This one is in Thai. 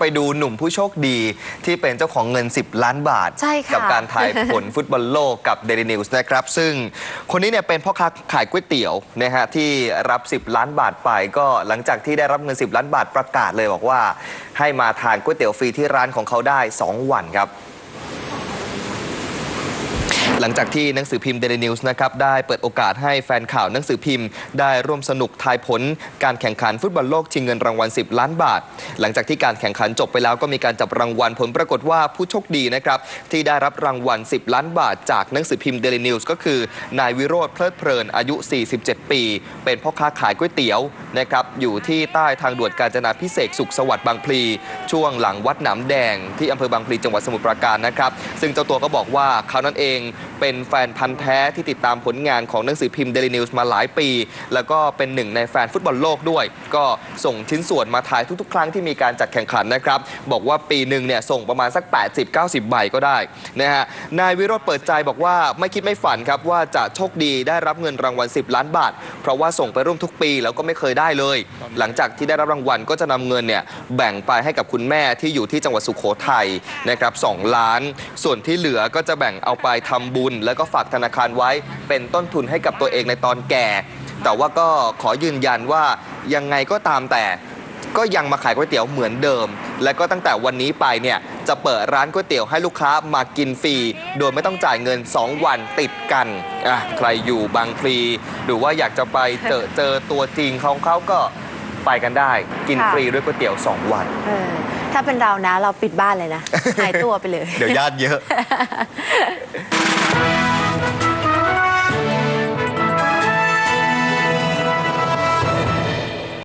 ไปดูหนุ่มผู้โชคดีที่เป็นเจ้าของเงิน 10 ล้านบาท ใช่ค่ะ กัการทายผลฟุตบอลโลกกับเดลินิวส์นะครับ ซึ่งคนนี้เนี่ยเป็นพ่อค้าขายก๋วยเตี๋ยวนะฮะที่รับ 10 ล้านบาทไปก็หลังจากที่ได้รับเงิน 10 ล้านบาทประกาศเลยบอกว่า ให้มาทานก๋วยเตี๋ยวฟรีที่ร้านของเขาได้ 2 วันครับ หลังจากที่หนังสือพิมพ์เดลินิวส์นะครับได้เปิดโอกาสให้แฟนข่าวหนังสือพิมพ์ ได้ร่วมสนุกทายผล การแข่งขันฟุตบอลโลกชิงเงินรางวัล 10 ล้านบาท หลังจากที่การแข่งขันจบไปแล้วก็มีการจับรางวัลผลปรากฏว่าผู้โชคดีนะครับที่ได้รับรางวัล 10 ล้านบาท จากหนังสือพิมพ์เดลินิวส์ก็คือนายวิโรธเพลิดเพลินอายุ 47 ปี เป็นพ่อค้าขายก๋วยเตี๋ยวนะครับอยู่ที่ใต้ทางด่วนกาญจนาพิเศษสุขสวัสดิ์บางพลี ช่วงหลังวัดหนามแดง ที่อำเภอบางพลีจังหวัดสมุทรปราการนะครับซึ่งเจ้าตัวก็บอกว่าเขานั้นเอง เป็นแฟนพันธ์แท้ที่ติดตามผลงานของหนังสือพิมพ์เดลินิวส์มาหลายปี แล้วก็เป็นหนึ่งในแฟนฟุตบอลโลกด้วย ก็ส่งชิ้นส่วนมาถ่ายทุกๆ ครั้งที่มีการจัดแข่งขันนะครับ บอกว่าปีหนึ่งเนี่ยส่งประมาณสัก 80-90 ใบก็ได้นะฮะนายวิโรธเปิดใจบอกว่าไม่คิดไม่ฝันครับว่าจะโชคดีได้รับเงินรางวัล 10 ล้านบาท เพราะว่าส่งไปร่วมทุกปีแล้วก็ไม่เคยได้เลย หลังจากที่ได้รับรางวัลก็จะนำเงินเนี่ยแบ่งไปให้กับคุณแม่ที่อยู่ที่จังหวัดสุโขทัยนะครับ2ล้าน ส่วนที่เหลือก็จะแบ่งเอาไปทำบุญแล้วก็ฝากธนาคารไว้เป็นต้นทุนให้กับตัวเองในตอนแก่ แต่ว่าก็ขอยืนยันว่ายังไงก็ตามแต่ ก็ยังมาขายก๋วยเตี๋ยวเหมือนเดิม และก็ตั้งแต่วันนี้ไปเนี่ยจะเปิดร้านก๋วยเตี๋ยวให้ลูกค้ามากินฟรี โดยไม่ต้องจ่ายเงิน 2 วันติดกันอะใครอยู่บางพลีหรือว่าอยากจะไปเจอเจอตัวจริงของเขาก็ไปกันได้ กินค่ะฟรีด้วยก๋วยเตี๋ยว 2 วัน เออ ถ้าเป็นเรานะ เราปิดบ้านเลยนะ หายตัวไปเลย เดี๋ยวญาติเยอะ